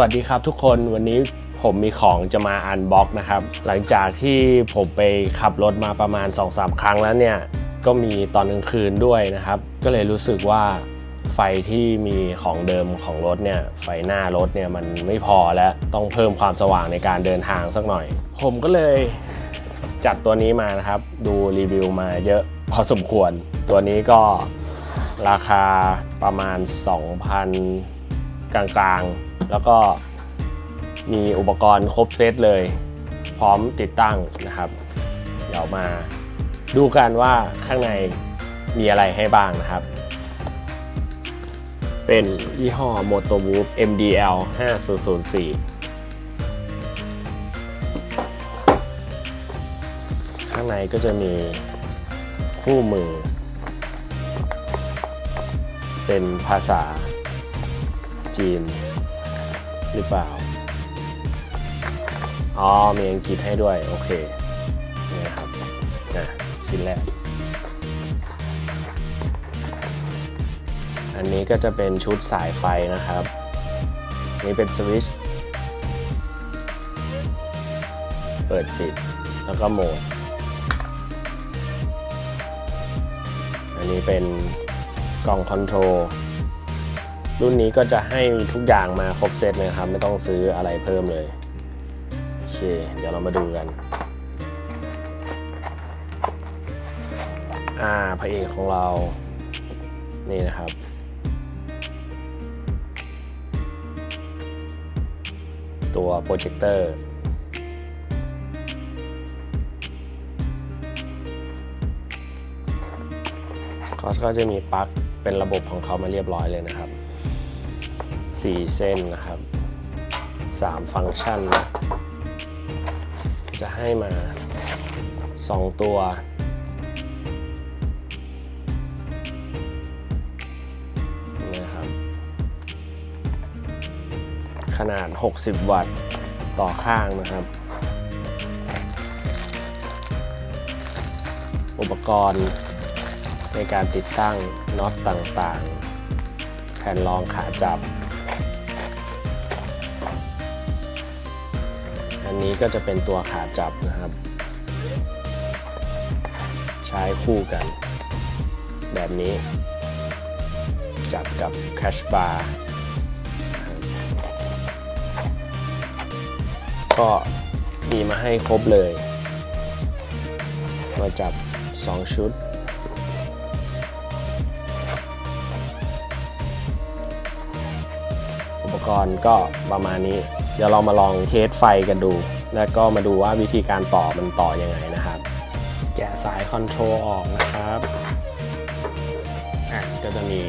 วัสดีครับทุกคนวันนี้ผมมีของจะมาอันบ็อกนะครับ หลังจากที่ผมไปขับรถมาประมาณ 2-3 ครั้งแล้วเนี่ย ก็มีตอนกลางคืนด้วยนะครับ ก็เลยรู้สึกว่าไฟที่มีของเดิมของรถเนี่ย ไฟหน้ารถเนี่ยมันไม่พอแล้ว ต้องเพิ่มความสว่างในการเดินทางสักหน่อย ผมก็เลยจัดตัวนี้มานะครับ ดูรีวิวมาเยอะพอสมควร ตัวนี้ก็ราคาประมาณ 2,000 กลางๆ แล้วก็มีอุปกรณ์ครบเซตเลย พร้อมติดตั้งนะครับ เดี๋ยวมาดูกันว่าข้างในมีอะไรให้บ้างนะครับ เป็นยี่ห้อ m o t o w o o f MDL 5004 ข้างในก็จะมีคู่มือ เป็นภาษาจีน หรือเปล่า อ๋อ มีอังกฤษให้ด้วย โอเคนี่นะครับนะชิ้นแรก อันนี้ก็จะเป็นชุดสายไฟนะครับ นี่เป็นสวิตช์เปิดปิด แล้วก็โหมด อันนี้เป็นกล่องคอนโทรล รุ่นนี้ก็จะให้ทุกอย่างมาครบเซตเลยครับ ไม่ต้องซื้ออะไรเพิ่มเลย โอเค เดี๋ยวเรามาดูกัน อ่าพระเอกของเรา นี่นะครับ ตัวโปรเจคเตอร์เขาก็จะมีปลั๊กเป็นระบบของเขามาเรียบร้อยเลยนะครับ 4 เส้นนะครับ 3 ฟังก์ชันนะจะให้มา 2 ตัวนี่นะครับ ขนาด 60 วัตต์ต่อข้างนะครับ อุปกรณ์ในการติดตั้งน็อตต่างๆ แผ่นรองขาจับ อันนี้ก็จะเป็นตัวขาจับนะครับ ใช้คู่กัน แบบนี้ จับกับแคชบาร์ก็มีมาให้ครบเลย มาจับ 2 ชุดอุปกรณ์ก็ประมาณนี้ เดี๋ยวเรามาลองเทสไฟกันดู แล้วก็มาดูว่าวิธีการต่อมันต่อยังไงนะครับ แกะสายคอนโทรลออกนะครับอะก็จะมี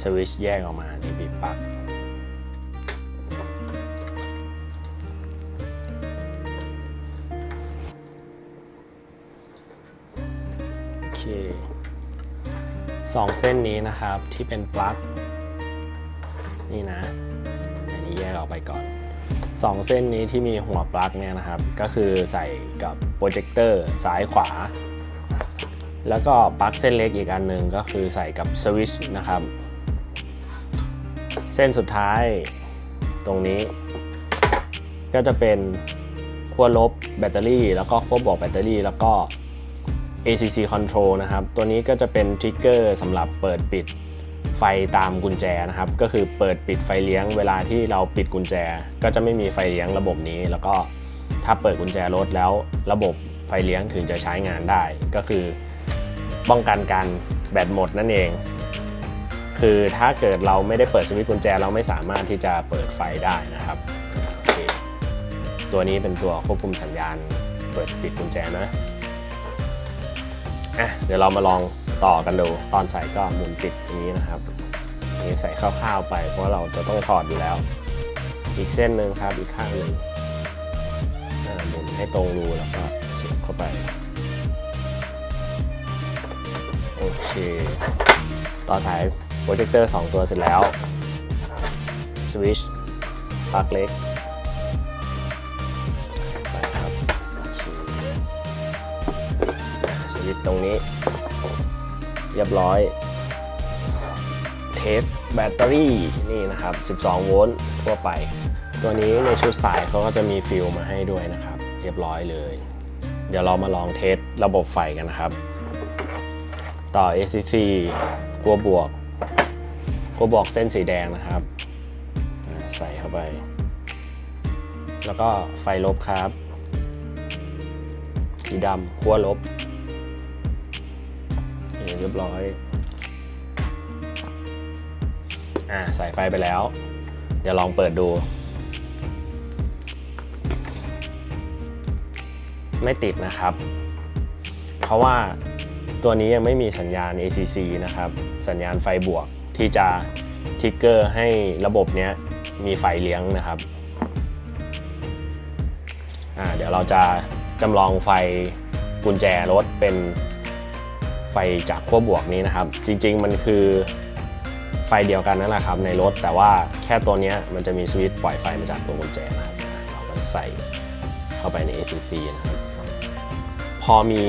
สวิตช์แยกออกมาที่ปิดปลั๊กโอเคสองเส้นนี้นะครับที่เป็นปลั๊กนี่นะ แยกออกไปก่อน 2 เส้นนี้ที่มีหัวปลั๊กเนี่ยนะครับ ก็คือใส่กับโปรเจคเตอร์ซ้ายขวา แล้วก็ปลั๊กเส้นเล็กอีกอันหนึ่งก็คือใส่กับสวิตช์นะครับ เส้นสุดท้ายตรงนี้ ก็จะเป็นขั้วลบแบตเตอรี่ แล้วก็ขั้วบวกแบตเตอรี่ แล้วก็ ACC control นะครับ ตัวนี้ก็จะเป็นทริกเกอร์สำหรับเปิดปิด ไฟตามกุญแจนะครับ ก็คือเปิดปิดไฟเลี้ยงเวลาที่เราปิดกุญแจ ก็จะไม่มีไฟเลี้ยงระบบนี้ แล้วก็ถ้าเปิดกุญแจรถแล้วระบบไฟเลี้ยงถึงจะใช้งานได้ ก็คือป้องกันการแบตหมดนั่นเอง คือถ้าเกิดเราไม่ได้เปิดสวิตช์กุญแจเราไม่สามารถที่จะเปิดไฟได้นะครับ ตัวนี้เป็นตัวควบคุมสัญญาณ เปิดปิดกุญแจนะอะเดี๋ยวเรามาลอง ต่อกันดู ตอนใส่ก็หมุนปิดอย่างนี้นะครับนี้ใส่คร่าวๆไป เพราะเราจะต้องถอดอยู่แล้ว อีกเส้นหนึ่งครับอีกข้างหนึ่งหมุนให้ตรงรูแล้วก็เสียบเข้าไป โอเค ต่อสายโปรเจคเตอร์2ตัวเสร็จแล้ว สวิชปลั๊กเล็กไปครับสวิตช์ตรงนี้ เรียบร้อย เทสแบตเตอรี่นี่นะครับ 12 โวลต์ทั่วไป ตัวนี้ในชุดสายเขาก็จะมีฟิลมาให้ด้วยนะครับ เรียบร้อยเลย เดี๋ยวเรามาลองเทสระบบไฟกันนะครับ ต่อ ACC ขั้วบวกขั้วบวกเส้นสีแดงนะครับใส่เข้าไป แล้วก็ไฟลบครับ สีดำขั้วลบ นี่เรียบร้อย อ่า ใส่ไฟไปแล้ว เดี๋ยวลองเปิดดู ไม่ติดนะครับ เพราะว่าตัวนี้ยังไม่มีสัญญาณ ACC นะครับ สัญญาณไฟบวกที่จะทิกเกอร์ให้ระบบเนี้ยมีไฟเลี้ยงนะครับ อ่า เดี๋ยวเราจะจำลองไฟกุญแจรถเป็น ไฟจากขั้วบวกนี้นะครับ จริง ๆ มันคือไฟเดียวกันนั่นแหละครับในรถ แต่ว่าแค่ตัวนี้มันจะมีสวิตช์ปล่อยไฟมาจากตัวกุญแจนะครับเราก็ใส่เข้าไปใน ACC นะครับ พอมี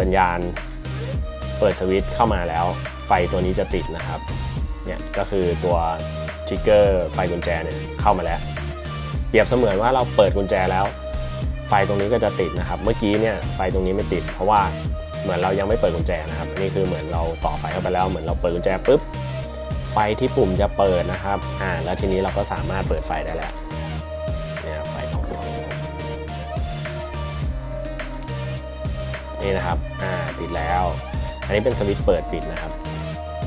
สัญญาณเปิดสวิตช์เข้ามาแล้ว ไฟตัวนี้จะติดนะครับเนี่ยก็คือตัวทริกเกอร์ไฟกุญแจเนี่ยเข้ามาแล้ว เปรียบเสมือนว่าเราเปิดกุญแจแล้ว ไฟตรงนี้ก็จะติดนะครับ เมื่อกี้เนี่ยไฟตรงนี้ไม่ติด เพราะว่า เหมือนเรายังไม่เปิดกุญแจนะครับนนี้คือเหมือนเราต่อไฟเข้าไปแล้ว เหมือนเราเปิดกุญแจปุ๊บไฟที่ปุ่มจะเปิดนะครับอ่าแล้วทีนี้เราก็สามารถเปิดไฟได้แล้วเนี่ยไฟของตัวนี่นะครับอ่าติดแล้ว อันนี้เป็นสวิตช์เปิดปิดนะครับ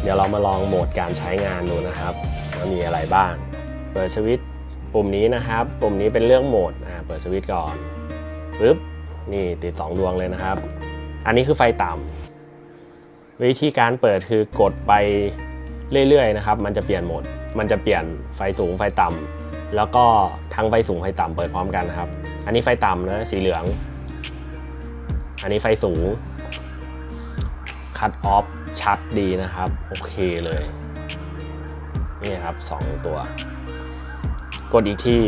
เดี๋ยวเรามาลองโหมดการใช้งานดูนะครับว่ามีอะไรบ้าง เปิดสวิตช์ปุ่มนี้นะครับ ปุ่มนี้เป็นเรื่องโหมดอ่าเปิดสวิตช์ก่อนปึ๊บนี่ติด 2 ดวงเลยนะครับ อันนี้คือไฟต่ำวิธีการเปิดคือกดไปเรื่อยๆนะครับ มันจะเปลี่ยนโหมด มันจะเปลี่ยนไฟสูงไฟต่ำแล้วก็ทั้งไฟสูงไฟต่ำเปิดพร้อมกันนะครับ อันนี้ไฟต่ำนะสีเหลือง อันนี้ไฟสูงคัตออฟชัดดีนะครับ โอเคเลยนี่ครับ 2 ตัว กดอีกที่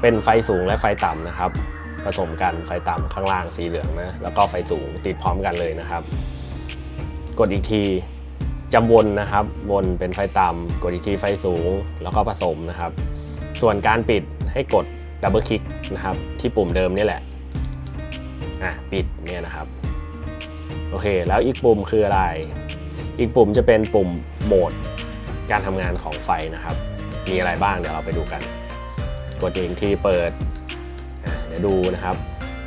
เป็นไฟสูงและไฟต่ำนะครับ ผสมกันไฟต่ำข้างล่างสีเหลืองนะแล้วก็ไฟสูงติดพร้อมกันเลยนะครับ กดอีกทีจะวนนะครับ วนเป็นไฟต่ำกดอีกทีไฟสูง แล้วก็ผสมนะครับ ส่วนการปิดให้กดดับเบิลคลิกนะครับที่ปุ่มเดิมนี่แหละอะปิดเนี่ยนะครับโอเค แล้วอีกปุ่มคืออะไร อีกปุ่มจะเป็นปุ่มโหมดการทำงานของไฟนะครับ มีอะไรบ้างเดี๋ยวเราไปดูกัน กดอีกที่เปิด ดี๋ยวดูนะครับ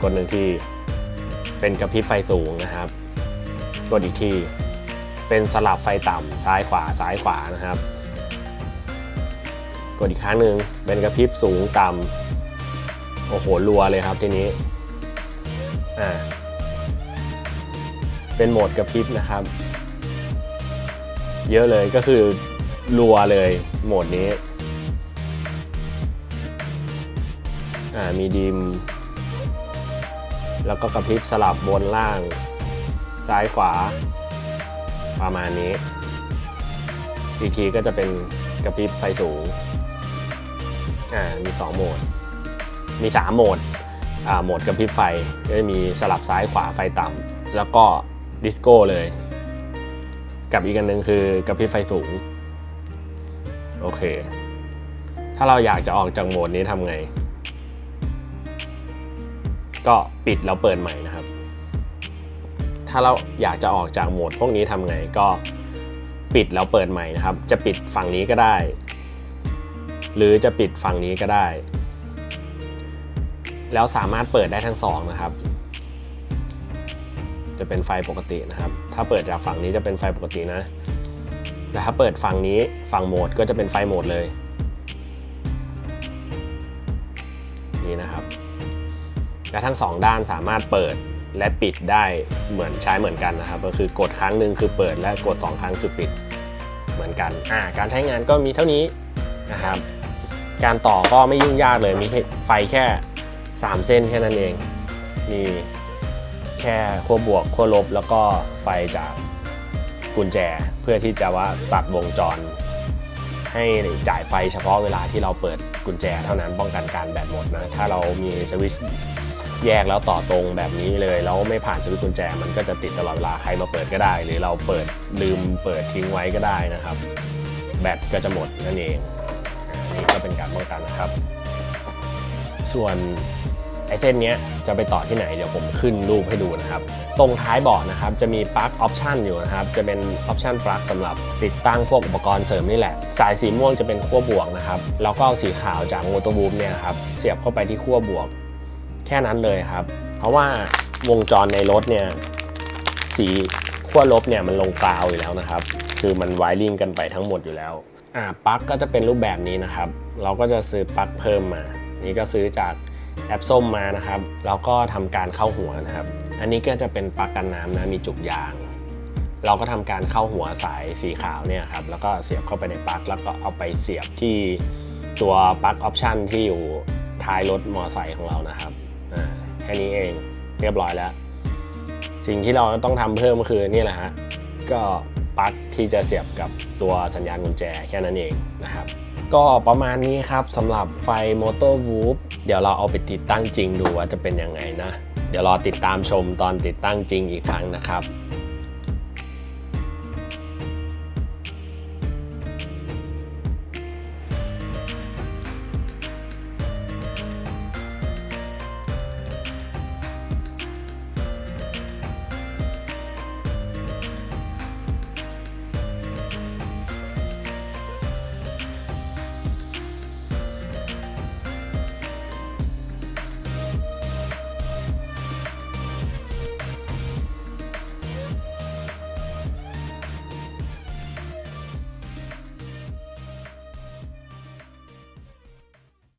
กดหนึ่งที่เป็นกระพริบไฟสูงนะครับ กดอีกที่เป็นสลับไฟต่ำซ้ายขวาซ้ายขวานะครับ กดอีกครั้งหนึ่งเป็นกระพริบสูงต่ำโอ้โหรัวเลยครับทีนี้อ่าเป็นโหมดกระพริบนะครับ เยอะเลยก็คือรัวเลยโหมดนี้ อ่ามีดิม แล้วก็กระพริบสลับบนล่าง ซ้ายขวา ประมาณนี้อีกทีก็จะเป็นกระพริบไฟสูงอ่ามี 2 โหมด มี 3 โหมดอ่าโหมดกระพริบไฟก็จะมีสลับซ้ายขวาไฟต่ำแล้วก็ดิสโก้เลย กับอีกอันหนึ่งคือกระพริบไฟสูง โอเค ถ้าเราอยากจะออกจากโหมดนี้ทำไง ก็ปิดแล้วเปิดใหม่นะครับ ถ้าเราอยากจะออกจากโหมดพวกนี้ทำไงก็ปิดแล้วเปิดใหม่นะครับ จะปิดฝั่งนี้ก็ได้ หรือจะปิดฝั่งนี้ก็ได้ แล้วสามารถเปิดได้ทั้งสองนะครับ จะเป็นไฟปกตินะครับ ถ้าเปิดจากฝั่งนี้จะเป็นไฟปกตินะแต่ถ้าเปิดฝั่งนี้ฝั่งโหมดก็จะเป็นไฟโหมดเลย นี่นะครับ และทั้งสองด้านสามารถเปิดและปิดได้เหมือนใช้เหมือนกันนะครับ ก็คือกดครั้งหนึ่งคือเปิดและกด 2 ครั้งคือปิดเหมือนกันอ่าการใช้งานก็มีเท่านี้นะครับ การต่อก็ไม่ยุ่งยากเลยมีไฟแค่ 3 เส้นแค่นั้นเองมีแค่ขั้วบวกขั้วลบ แล้วก็ไฟจากกุญแจเพื่อที่จะว่าตัดวงจร ให้จ่ายไฟเฉพาะเวลาที่เราเปิดกุญแจเท่านั้นป้องกันการแบตหมดนะ ถ้าเรามีสวิตช์ แยกแล้วต่อตรงแบบนี้เลยแล้วไม่ผ่านสวิตช์กุญแจ มันก็จะติดตลอดเวลาใครมาเปิดก็ได้ หรือเราเปิดลืมเปิดทิ้งไว้ก็ได้นะครับ แบตก็จะหมดนั่นเองอันนี้ก็เป็นการป้องกันนะครับ ส่วนไอ้เส้นนี้จะไปต่อที่ไหนเดี๋ยวผมขึ้นรูปให้ดูนะครับ ตรงท้ายเบาะนะครับจะมีปลั๊กออปชันอยู่นะครับ จะเป็นออปชันปลั๊กสำหรับติดตั้งพวกอุปกรณ์เสริมนี่แหละ สายสีม่วงจะเป็นขั้วบวกนะครับ แล้วก็เอาสีขาวจากมอเตอร์บูมเนี่ยครับเสียบเข้าไปที่ขั้วบวก แค่นั้นเลยครับ เพราะว่าวงจรในรถเนี่ยสีขั้วลบเนี่ยมันลงกราวอยู่แล้วนะครับ คือมันไวริงกันไปทั้งหมดอยู่แล้วอ่าปลั๊กก็จะเป็นรูปแบบนี้นะครับ เราก็จะซื้อปลั๊กเพิ่มมา นี่ก็ซื้อจากแอปส้มมานะครับแล้วก็ทำการเข้าหัวนะครับ อันนี้ก็จะเป็นปลั๊กกันน้ำนะมีจุกยาง เราก็ทำการเข้าหัวสายสีขาวเนี่ยครับแล้วก็เสียบเข้าไปในปลั๊กแล้วก็เอาไปเสียบที่ตัวปลั๊กออปชันที่อยู่ท้ายรถมอไซค์ของเรานะครับ แค่นี้เองเรียบร้อยแล้ว สิ่งที่เราต้องทำเพิ่มก็คือนี่แหละฮะก็ปลั๊กที่จะเสียบกับตัวสัญญาณกุญแจแค่นั้นเองนะครับ ก็ประมาณนี้ครับสำหรับไฟมอเตอร์วูฟเดี๋ยวเราเอาไปติดตั้งจริงดูว่าจะเป็นยังไงนะ เดี๋ยวรอติดตามชมตอนติดตั้งจริงอีกครั้งนะครับ